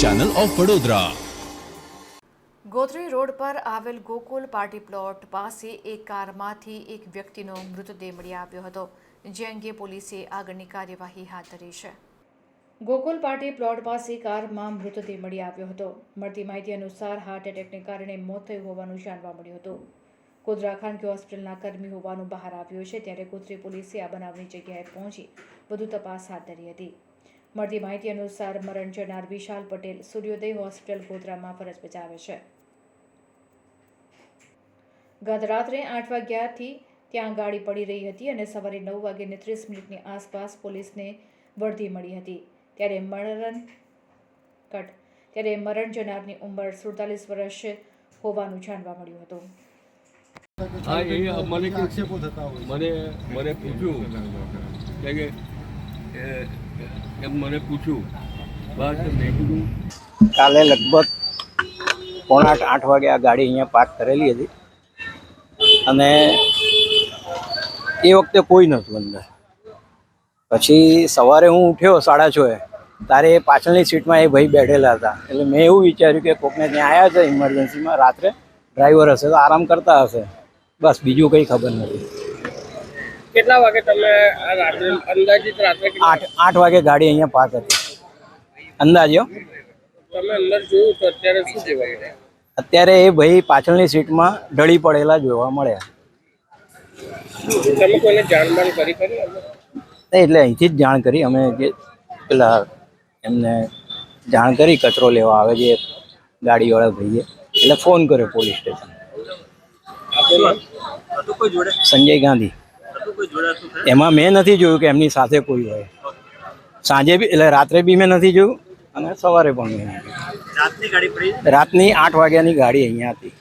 Channel of Vadodara Gotri road પર આવેલ Gokul party plot પાસે એક કારમાંથી એક વ્યક્તિનો મૃતદેહ મળી આવ્યો હતો, જે અંગે પોલીસે આગળની કાર્યવાહી હાથ ધરી છે. ગોકુલ પાર્ટી પ્લોટ પાસે કારમાં મૃતદેહ મળી આવ્યો હતો. મળતી માહિતી અનુસાર હાર્ટ એટેકને કારણે મોત થયું હોવાનું જાણવા મળ્યું હતું. ગોધરા ખાનગી હોસ્પિટલના કર્મી હોવાનું બહાર આવ્યું છે, ત્યારે ગોત્રી પોલીસે આ બનાવની જગ્યાએ પહોંચી વધુ તપાસ હાથ ધરી હતી. મળતી માહિતી અનુસાર મરણ જનાર વિશાલ પટેલ સૂર્યોદય હોસ્પિટલ ગોધરામાં ફરજ બજાવે છે. ગત રાત્રે આઠ વાગ્યાથી ત્યાં ગાડી પડી રહી હતી અને સવારે નવ વાગ્યાને ત્રીસ મિનિટની આસપાસ પોલીસને વર્દી મળી હતી. ત્યારે મરણ કટ, ત્યારે મરણ જનારની ઉંમર સુડતાલીસ વર્ષ હોવાનું જાણવા મળ્યું હતું. હા, એ મને. મને મને પૂછ્યું કે એમ મને પૂછ્યું કાલે લગભગ પોણા આઠ વાગે આ ગાડી અહીંયા પાર્ક કરેલી હતી. અને એ વખતે કોઈ નહોતું અંદર. પછી સવારે હું ઉઠ્યો સાડા છએ એ પાછળની સીટમાં એ ભાઈ બેઠેલા હતા. એટલે મેં એવું વિચાર્યું કે કોકને ત્યાં આવ્યા છે ઇમરજન્સીમાં રાત્રે ડ્રાઈવર હશે તો આરામ કરતા હશે. બસ બીજું કંઈ ખબર નથી. કેટલા વાગે તમે રાત્રે અંદાજિત રાત્રે આઠ આઠ વાગે ગાડી અહીંયા પાર્ક હતી. અંદાજે તમે અંદર જોયું તો અત્યારે શું જોવાય અત્યારે એ ભાઈ પાછળની સીટમાં ઢળી પડેલા જોવા મળ્યા. તમે કોઈને જાણબાણ કરી કરી એટલે અહીંથી જ જાણ કરી. અમે જે પેલા એમને જાણ કરી કચરો લેવા આવે છે ગાડીવાળા ભાઈએ. એટલે ફોન કર્યો પોલીસ સ્ટેશન સંજય ગાંધી. એમાં મેં નથી જોયું કે એમની સાથે કોઈ હોય. સાંજે બી એટલે રાત્રે બી મેં નથી જોયું અને સવારે પણ મેં રાતની આઠ વાગ્યાની ગાડી અહીંયા હતી